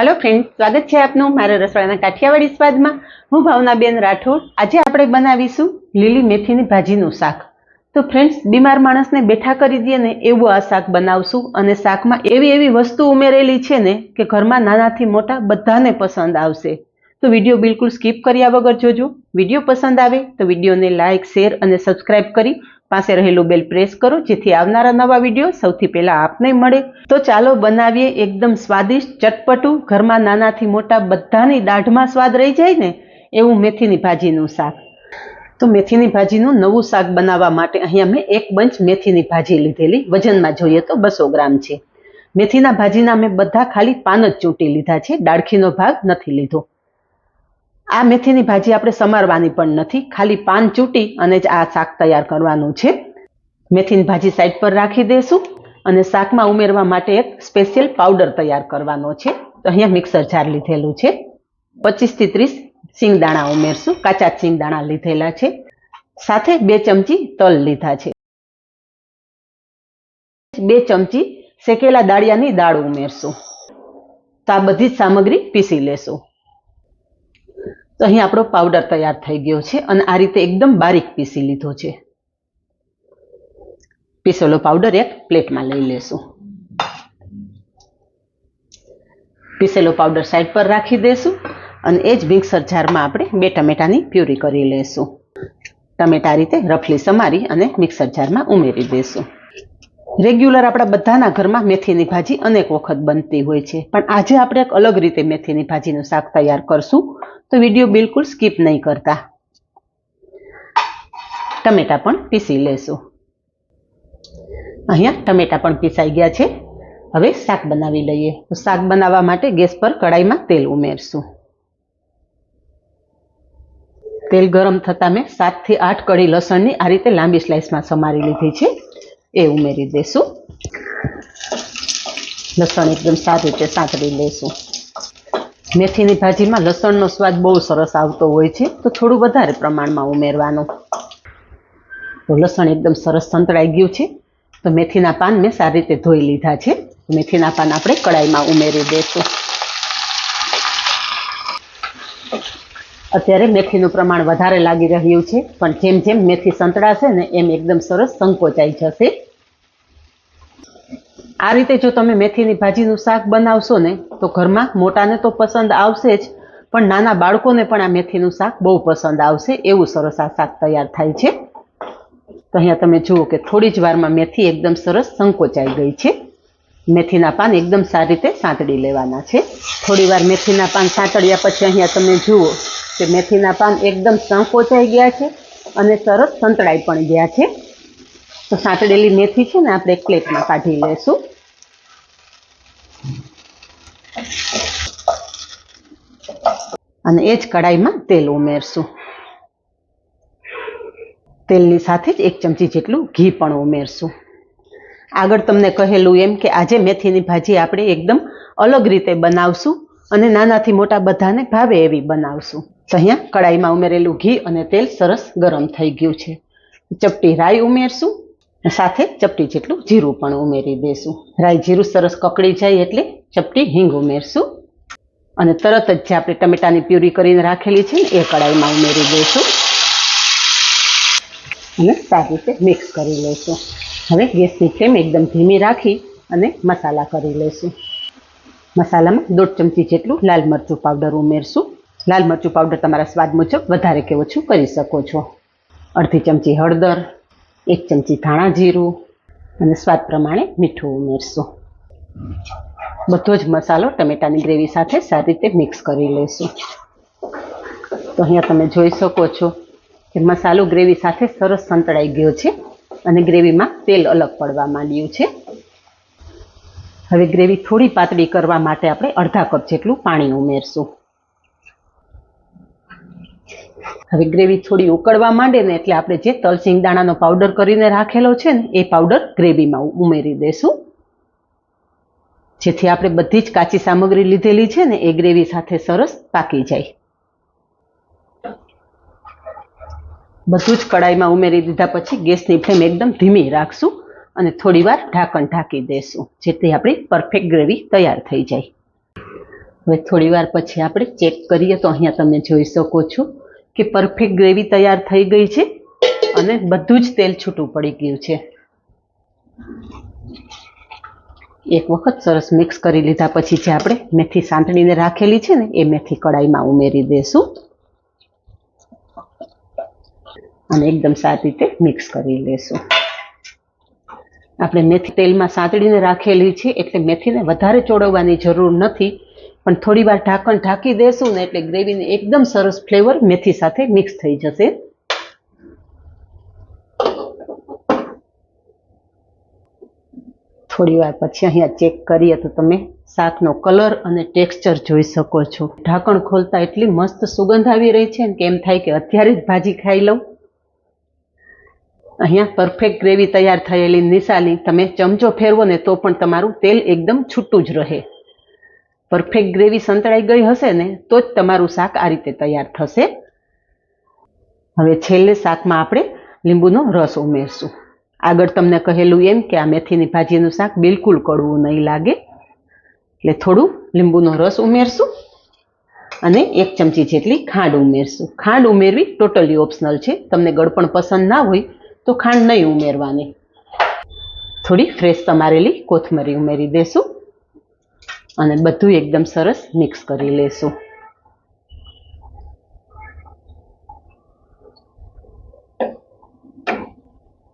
Hello friend સ્વાગત છે આપનું મારા રસોડાના કાઠિયાવાડી સ્વાદમાં. હું ભાવનાબેન રાઠોડ. આજે આપણે બનાવીશું લીલી મેથીની ભાજીનું શાક. તો ફ્રેન્ડ્સ બીમાર માણસને બેઠા કરી દઈએ ને એવું આ શાક બનાવશું અને શાકમાં એવી એવી વસ્તુ ઉમેરેલી છે ને કે ઘરમાં નાનાથી મોટા બધાને પસંદ આવશે. તો વીડિયો બિલકુલ સ્કીપ કર્યા વગર જોજો. વીડિયો પસંદ આવે તો વિડીયોને લાઇક, શેર અને સબસ્ક્રાઇબ કરી પાસે રહેલું બેલ પ્રેસ કરો, જેથી આવનારા નવા વીડિયો સૌથી પહેલાં આપને મળે. તો ચાલો બનાવીએ એકદમ સ્વાદિષ્ટ, ચટપટું, ઘરમાં નાનાથી મોટા બધાની દાઢમાં સ્વાદ રહી જાય ને એવું મેથીની ભાજીનું શાક. તો મેથીની ભાજીનું નવું શાક બનાવવા માટે અહીંયા મેં એક બંચ મેથીની ભાજી લીધેલી. વજનમાં જોઈએ તો બસો ગ્રામ છે. મેથીના ભાજીના મેં બધા ખાલી પાન જ ચૂંટી લીધા છે. ડાળખીનો ભાગ નથી લીધો. આ મેથીની ભાજી આપણે સમારવાની પણ નથી. ખાલી પાન ચૂંટી અને જ આ શાક તૈયાર કરવાનું છે. મેથીની ભાજી સાઈડ પર રાખી દઈશું અને શાકમાં ઉમેરવા માટે એક સ્પેશિયલ પાવડર તૈયાર કરવાનો છે. તો અહીંયા મિક્સર જાર લીધેલું છે. પચીસથી ત્રીસ સિંગદાણા ઉમેરશું. કાચા સિંગદાણા લીધેલા છે. સાથે બે ચમચી તલ લીધા છે. બે ચમચી શેકેલા દાળિયાની દાળ ઉમેરશું. તો આ બધી જ સામગ્રી પીસી લેશું. તો અહીં આપણો પાવડર તૈયાર થઈ ગયો છે અને આ રીતે એકદમ બારીક પીસી લીધો છે. પીસેલો પાવડર એક પ્લેટમાં લઈ લેશું. પીસેલો પાવડર સાઈડ પર રાખી દેશું અને એ જ મિક્સર જારમાં આપણે બે ટમેટાની પ્યુરી કરી લેશું. ટમેટા રીતે રફલી સમારી અને મિક્સર જારમાં ઉમેરી દેશું. રેગ્યુલર આપણા બધાના ઘરમાં મેથીની ભાજી અનેક વખત બનતી હોય છે. પણ આજે આપણે એક અલગ રીતે મેથીની ભાજીનું શાક તૈયાર કરશું. તો વીડિયો બિલકુલ સ્કીપ નહીં કરતા. ટમેટા પણ પીસી લેશું. અહીંયા ટમેટા પણ પીસાઈ ગયા છે. હવે શાક બનાવી લઈએ. તો શાક બનાવવા માટે ગેસ પર કડાઈમાં તેલ ઉમેરશું. તેલ ગરમ થતાં મેં સાતથી આઠ કળી લસણની આ રીતે લાંબી સ્લાઇસમાં સમારી લીધી છે. એ ઉમેરી દેશું. લસણ એકદમ સારી રીતે સાંતળી લઈશું મેથીની ભાજીમાં લસણનો સ્વાદ બહુ સરસ આવતો હોય છે, તો થોડું વધારે પ્રમાણમાં ઉમેરવાનું. તો લસણ એકદમ સરસ સંતળાઈ ગયું છે, તો મેથીના પાન મેં સારી રીતે ધોઈ લીધા છે. મેથીના પાન આપણે કડાઈમાં ઉમેરી દઈશું અત્યારે મેથીનું પ્રમાણ વધારે લાગી રહ્યું છે, પણ જેમ જેમ મેથી સંતળાશે ને એમ એકદમ સરસ સંકોચાઈ જશે. આ રીતે જો તમે મેથીની ભાજીનું શાક બનાવશો ને, તો ઘરમાં મોટાને તો પસંદ આવશે જ, પણ નાના બાળકોને પણ આ મેથીનું શાક બહુ પસંદ આવશે, એવું સરસ આ શાક તૈયાર થાય છે. તો અહીંયા તમે જુઓ કે થોડી જ વારમાં મેથી એકદમ સરસ સંકોચાઈ ગઈ છે. મેથીના પાન એકદમ સારી રીતે સાંતળી લેવાના છે. થોડી વાર મેથીના પાન સાંતળ્યા પછી અહીંયા તમે જુઓ કે મેથીના પાન એકદમ સંકોચાઈ ગયા છે અને સરસ સંતળાઈ પણ ગયા છે. તો સાંતળેલી મેથી છે ને આપણે પ્લેટમાં કાઢી લેશું અને એ જ કડાઈમાં તેલ ઉમેરશું. તેલની સાથે જ એક ચમચી જેટલું ઘી પણ ઉમેરશું. આગળ તમને કહેલું એમ કે આજે મેથીની ભાજી આપણે એકદમ અલગ રીતે બનાવશું. અને નાનાથી મોટા બધાને ભાવે એવી બનાવશું. તો અહીંયા કડાઈમાં ઉમેરેલું ઘી અને તેલ સરસ ગરમ થઈ ગયું છે. ચપટી રાઈ ઉમેરશું સાથે ચપટી જેટલું જીરું પણ ઉમેરી દઈશું રાઈ જીરું સરસ કકડી જાય એટલે ચપટી હિંગ ઉમેરશું. અને તરત જ જે આપણે ટમેટાની પ્યુરી કરીને રાખેલી છે ને એ કડાઈમાં ઉમેરી દઈશું અને સારી રીતે મિક્સ કરી લઈશું હવે ગેસની ફ્લેમ એકદમ ધીમી રાખી અને મસાલા કરી લઈશું મસાલામાં દોઢ ચમચી જેટલું લાલ મરચું પાવડર ઉમેરશું. લાલ મરચું પાવડર તમારા સ્વાદ મુજબ વધારે કે ઓછું કરી શકો છો. અડધી ચમચી હળદર, એક ચમચી ધાણા જીરું અને સ્વાદ પ્રમાણે મીઠું ઉમેરશું. બધો જ મસાલો ટમેટાની ગ્રેવી સાથે સારી રીતે મિક્સ કરી લઈશું. તો અહીંયા તમે જોઈ શકો છો કે મસાલો ગ્રેવી સાથે સરસ સંતળાઈ ગયો છે અને ગ્રેવીમાં તેલ અલગ પડવા માંડ્યું છે. હવે ગ્રેવી થોડી પાતળી કરવા માટે આપણે અડધા કપ જેટલું પાણી ઉમેરશું. હવે ગ્રેવી થોડી ઉકળવા માંડે ને એટલે આપણે જે તલસિંગ દાણાનો પાવડર કરીને રાખેલો છે ને, એ પાવડર ગ્રેવીમાં ઉમેરી દેશું. જેથી આપણે બધી જ કાચી સામગ્રી લીધેલી છે ને, એ ગ્રેવી સાથે સરસ પાકી જાય. બધું જ કડાઈમાં ઉમેરી દીધા પછી ગેસની ફ્લેમ એકદમ ધીમી રાખશું. અને થોડી વાર ઢાંકણ ઢાંકી દેશું, જેથી આપણી પરફેક્ટ ગ્રેવી તૈયાર થઈ જાય. હવે થોડી વાર પછી આપણે ચેક કરીએ તો અહીંયા તમે જોઈ શકો છો કે પરફેક્ટ ગ્રેવી તૈયાર થઈ ગઈ છે અને બધું જ તેલ છૂટું પડી ગયું છે. એક વખત સરસ મિક્સ કરી લીધા પછી જે આપણે મેથી સાંતળીને રાખેલી છે ને, એ મેથી કડાઈમાં ઉમેરી દેશું. અને એકદમ સારી રીતે મિક્સ કરી લેશું. આપણે મેથી તેલમાં સાંતળીને રાખેલી છે, એટલે મેથીને વધારે ચોળવવાની જરૂર નથી. પણ થોડી વાર ઢાંકણ ઢાંકી દેશું ને એટલે ગ્રેવીને એકદમ સરસ ફ્લેવર મેથી સાથે મિક્સ થઈ જશે. થોડી વાર પછી અહીંયા ચેક કરીએ તો તમે શાકનો કલર અને ટેક્સચર જોઈ શકો છો. ઢાંકણ ખોલતા એટલી મસ્ત સુગંધ આવી રહી છે કે એમ થાય કે અત્યારે જ ભાજી ખાઈ લઉં. અહીંયા પરફેક્ટ ગ્રેવી તૈયાર થયેલી નિશાલી તમે ચમચો ફેરવો ને તો પણ તમારું તેલ એકદમ છૂટું જ રહે. પરફેક્ટ ગ્રેવી સંતળાઈ ગઈ હશે ને તો જ તમારું શાક આ રીતે તૈયાર થશે. હવે છેલ્લે શાકમાં આપણે લીંબુનો રસ ઉમેરશું. આગળ તમને કહેલું એમ કે આ મેથીની ભાજીનું શાક બિલકુલ કડવું નહીં લાગે. એટલે થોડું લીંબુનો રસ ઉમેરશું અને એક ચમચી જેટલી ખાંડ ઉમેરશું. ખાંડ ઉમેરવી ટોટલી ઓપ્શનલ છે. તમને ગળપણ પસંદ ના હોય તો ખાંડ નહીં ઉમેરવાની. થોડી ફ્રેશ સમારેલી કોથમરી ઉમેરી દેશું અને બધું એકદમ સરસ મિક્સ કરી લેશું.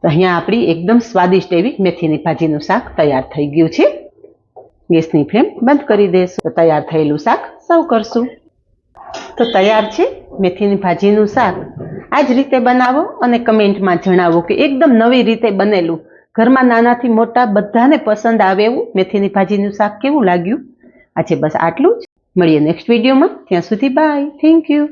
અહીંયા આપણી એકદમ સ્વાદિષ્ટ એવી મેથીની ભાજીનું શાક તૈયાર થઈ ગયું છે. ગેસની ફ્લેમ બંધ કરી દઈશું તો તૈયાર થયેલું શાક સર્વ કરશું. તો તૈયાર છે મેથીની ભાજીનું શાક. આ જ રીતે બનાવો અને કમેન્ટમાં જણાવો કે એકદમ નવી રીતે બનેલું. ઘરમાં નાનાથી મોટા બધાને પસંદ આવે એવું મેથીની ભાજીનું શાક કેવું લાગ્યું? આજે બસ આટલું જ. મળીએ નેક્સ્ટ વિડીયોમાં ત્યાં સુધી બાય થેન્ક યુ